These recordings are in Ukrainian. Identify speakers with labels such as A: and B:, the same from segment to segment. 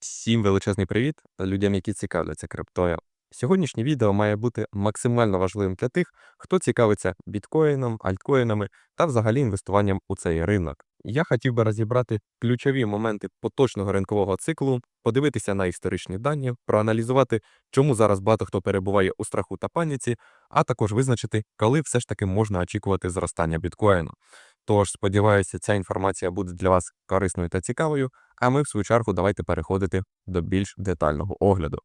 A: Всім величезний привіт людям, які цікавляться криптою. Сьогоднішнє відео має бути максимально важливим для тих, хто цікавиться біткоїном, альткоїнами та взагалі інвестуванням у цей ринок. Я хотів би розібрати ключові моменти поточного ринкового циклу, подивитися на історичні дані, проаналізувати, чому зараз багато хто перебуває у страху та паніці, а також визначити, коли все ж таки можна очікувати зростання біткоїну. Тож, сподіваюся, ця інформація буде для вас корисною та цікавою. А ми, в свою чергу, давайте переходити до більш детального огляду.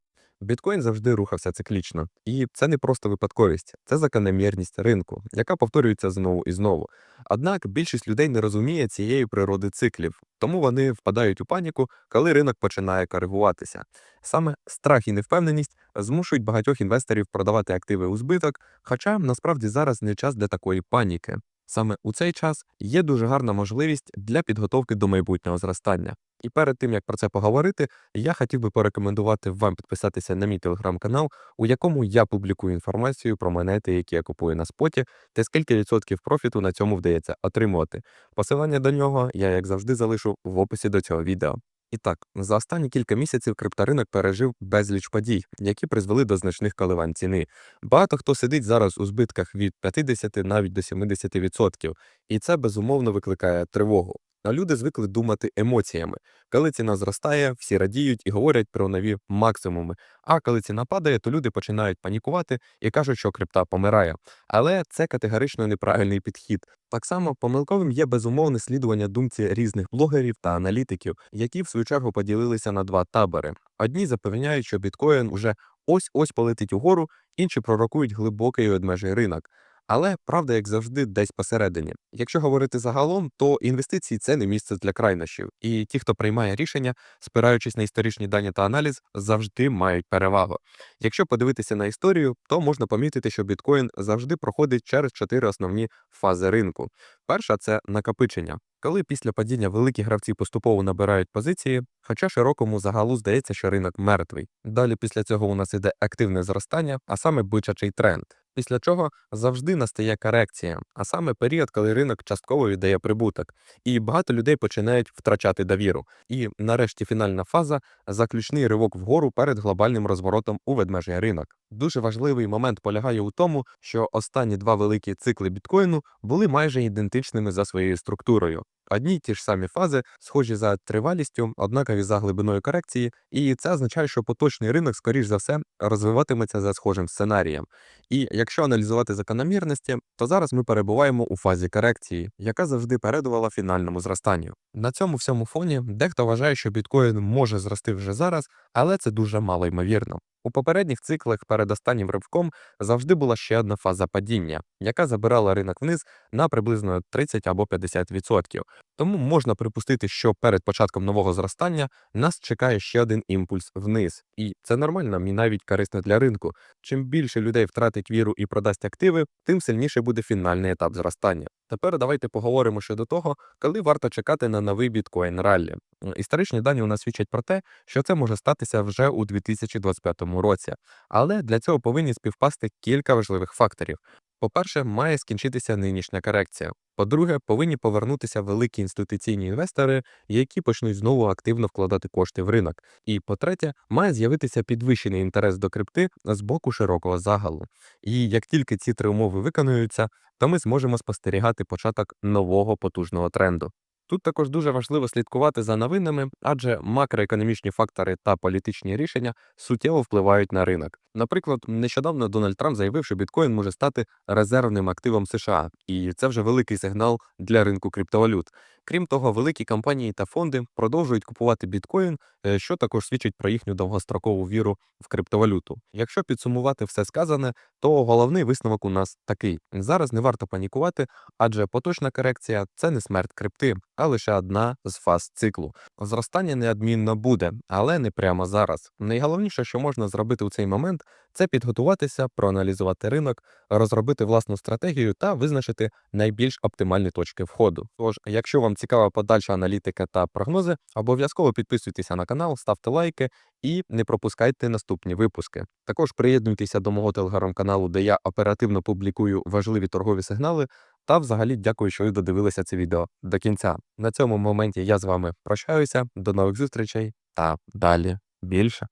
A: Біткоін завжди рухався циклічно, і це не просто випадковість, це закономірність ринку, яка повторюється знову і знову. Однак більшість людей не розуміє цієї природи циклів, тому вони впадають у паніку, коли ринок починає коригуватися. Саме страх і невпевненість змушують багатьох інвесторів продавати активи у збиток, хоча насправді зараз не час для такої паніки. Саме у цей час є дуже гарна можливість для підготовки до майбутнього зростання. І перед тим як про це поговорити, я хотів би порекомендувати вам підписатися на мій телеграм-канал, у якому я публікую інформацію про монети, які я купую на споті, та скільки відсотків профіту на цьому вдається отримувати. Посилання до нього я, як завжди, залишу в описі до цього відео. І так, за останні кілька місяців крипторинок пережив безліч подій, які призвели до значних коливань ціни. Багато хто сидить зараз у збитках від 50 навіть до 70%, і це безумовно викликає тривогу. А люди звикли думати емоціями. Коли ціна зростає, всі радіють і говорять про нові максимуми. А коли ціна падає, то люди починають панікувати і кажуть, що крипта помирає. Але це категорично неправильний підхід. Так само помилковим є безумовне слідування думці різних блогерів та аналітиків, які в свою чергу поділилися на два табори. Одні запевняють, що біткоін уже ось ось полетить угору, інші пророкують глибокий ведмежий ринок. Але правда, як завжди, десь посередині. Якщо говорити загалом, то інвестиції це не місце для крайнощів, і ті, хто приймає рішення, спираючись на історичні дані та аналіз, завжди мають перевагу. Якщо подивитися на історію, то можна помітити, що біткоін завжди проходить через чотири основні фази ринку. Перша це накопичення. Коли після падіння великі гравці поступово набирають позиції, хоча широкому загалу здається, що ринок мертвий. Далі після цього у нас іде активне зростання, а саме бичачий тренд. Після чого завжди настає корекція, а саме період, коли ринок частково віддає прибуток, і багато людей починають втрачати довіру. І нарешті фінальна фаза заключний ривок вгору перед глобальним розворотом у ведмежий ринок. Дуже важливий момент полягає у тому, що останні два великі цикли біткоїну були майже ідентичними за своєю структурою. Одні ті ж самі фази, схожі за тривалістю, однакові за глибиною корекції, і це означає, що поточний ринок, скоріш за все, розвиватиметься за схожим сценарієм. І якщо аналізувати закономірності, то зараз ми перебуваємо у фазі корекції, яка завжди передувала фінальному зростанню. На цьому всьому фоні дехто вважає, що біткоін може зрости вже зараз, але це дуже мало ймовірно. У попередніх циклах перед останнім ривком завжди була ще одна фаза падіння, яка забирала ринок вниз на приблизно 30 або 50%. Тому можна припустити, що перед початком нового зростання нас чекає ще один імпульс вниз. І це нормально і навіть корисно для ринку. Чим більше людей втратить віру і продасть активи, тим сильніше буде фінальний етап зростання. Тепер давайте поговоримо щодо того, коли варто чекати на новий біткоін раллі. Історичні дані у нас свідчать про те, що це може статися вже у 2025 році, але для цього повинні співпасти кілька важливих факторів. По-перше, має скінчитися нинішня корекція. По-друге, повинні повернутися великі інституційні інвестори, які почнуть знову активно вкладати кошти в ринок. І по-третє, має з'явитися підвищений інтерес до крипти з боку широкого загалу. І як тільки ці три умови виконуються, то ми зможемо спостерігати початок нового потужного тренду. Тут також дуже важливо слідкувати за новинами, адже макроекономічні фактори та політичні рішення суттєво впливають на ринок. Наприклад, нещодавно Дональд Трамп заявив, що біткоін може стати резервним активом США, і це вже великий сигнал для ринку криптовалют. Крім того, великі компанії та фонди продовжують купувати біткоін, е, що також свідчить про їхню довгострокову віру в криптовалюту. Якщо підсумувати все сказане, то головний висновок у нас такий: зараз не варто панікувати, адже поточна корекція це не смерть крипти, а лише одна з фаз циклу. Зростання неодмінно буде, але не прямо зараз. Найголовніше, що можна зробити у цей момент, це підготуватися, проаналізувати ринок, розробити власну стратегію та визначити найбільш оптимальні точки входу. Тож, якщо вам цікава подальша аналітика та прогнози, обов'язково підписуйтеся на канал, ставте лайки і не пропускайте наступні випуски. Також приєднуйтеся до мого телеграм-каналу, де я оперативно публікую важливі торгові сигнали. Та взагалі дякую, що ви додивилися це відео до кінця. На цьому моменті я з вами прощаюся. До нових зустрічей. та далі більше.